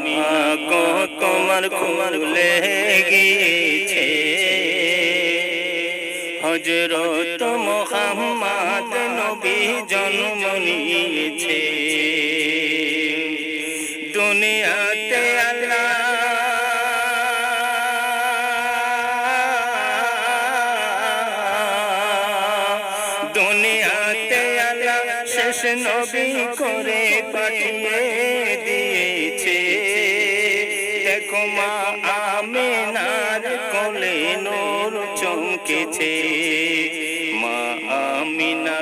ভাগো তোমার খুলে গিয়েছে। হজরত মোহাম্মদ নবী জন্ম নিয়েছে। শেষ নবী করে পাঠিয়ে দিয়েছে। দেখো মা, আমিনার কোলে নূর চমকেছে। মা, আমিনা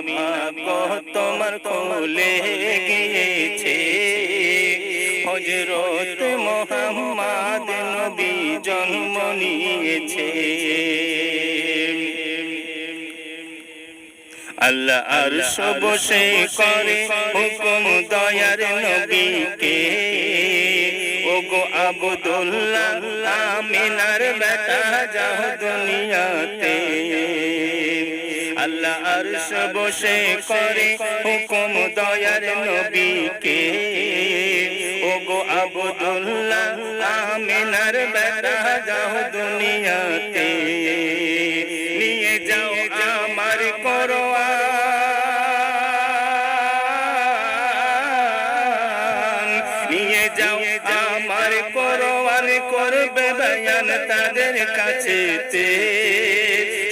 তোমার কোলে গিয়েছে। হজরত মোহাম্মদ নবী জন্ম নিয়েছে। আল্লাহ আর বসে করে হুকুম দয়ার নবীকে। ও গো আবদুল্লাহ আমিনার বেটা যাও দুনিয়াতে। আল্লাহ আর বসে করে হুকুম দয়ার নবীকে। ও গো আবদুল্লাহ আমিনার বেটা যাও দুনিয়াতে। নিয়ে যাও আমার করোয়ান যাও, আমার করোয়ান করবে বয়ান তাদের কাছে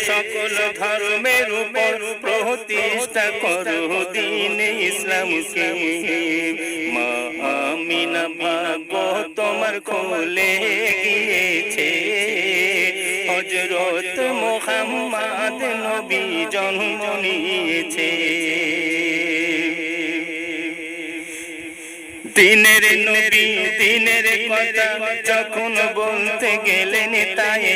সকল ধর্মের উপর প্রতিষ্ঠা করো দিন ইসলামকে। মা আমিনা তোমার খোলে গিয়েছে। হজরত মোহাম্মদ নবী জন্ম নিয়েছে। দিনের নবী, দিনের কথা যখন বলতে গেলেন তাই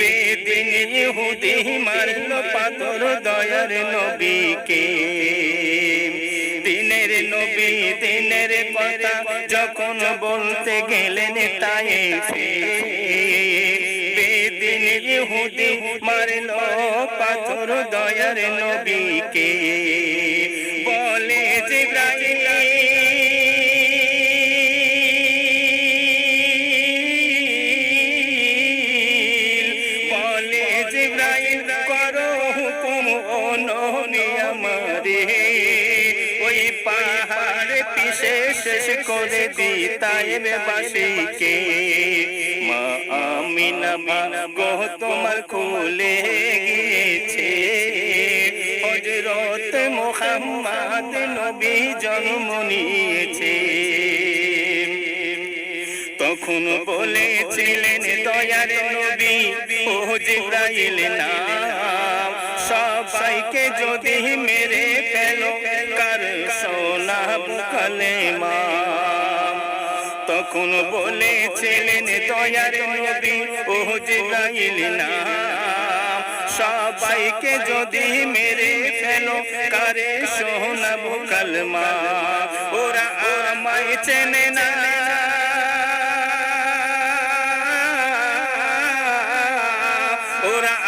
বেদিন ইহুদি মারল পাথর দয়ার নবীকে। দিনের নবী, দিনের কথা যখন বলতে গেলেন তাই বেদিন ইহুদি মারল পাথর দয়ার নবীকে। বলে জিব্রাইল জিব্রাইল করো হুকুম আমারে। ওই পাহাড় পিছে শেষ করে দি তাইবে বাসীকে। মা আমিনা গো, তোমার খুলে গিয়েছে। হজরত মোহাম্মদ নবী জন্ম নিয়েছে। তখন বলেছিলেন, দয়ার নবী, ও জিব্রাইল না সবাইকে যদি মেরে ফেল, কার সোনা বুকালে মা? তখন বলেছিলেন, দয়ার নবী, ও জিব্রাইল না সবাইকে যদি মেরে ফেলো, কারে সোনা বুকাল মা? ওরা আমায় চেনে না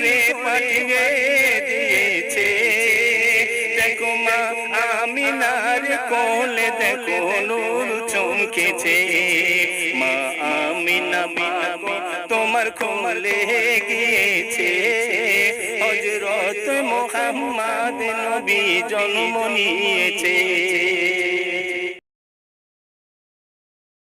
করে পাঠিয়ে দিয়েছে। দেখো মা আমিনার কোলে দেখো, নূর চমকেছে। মা আমিনা বিনা তোমার কোলে গিয়েছে। হজরত মোহাম্মদ নবী জন্ম নিয়েছে।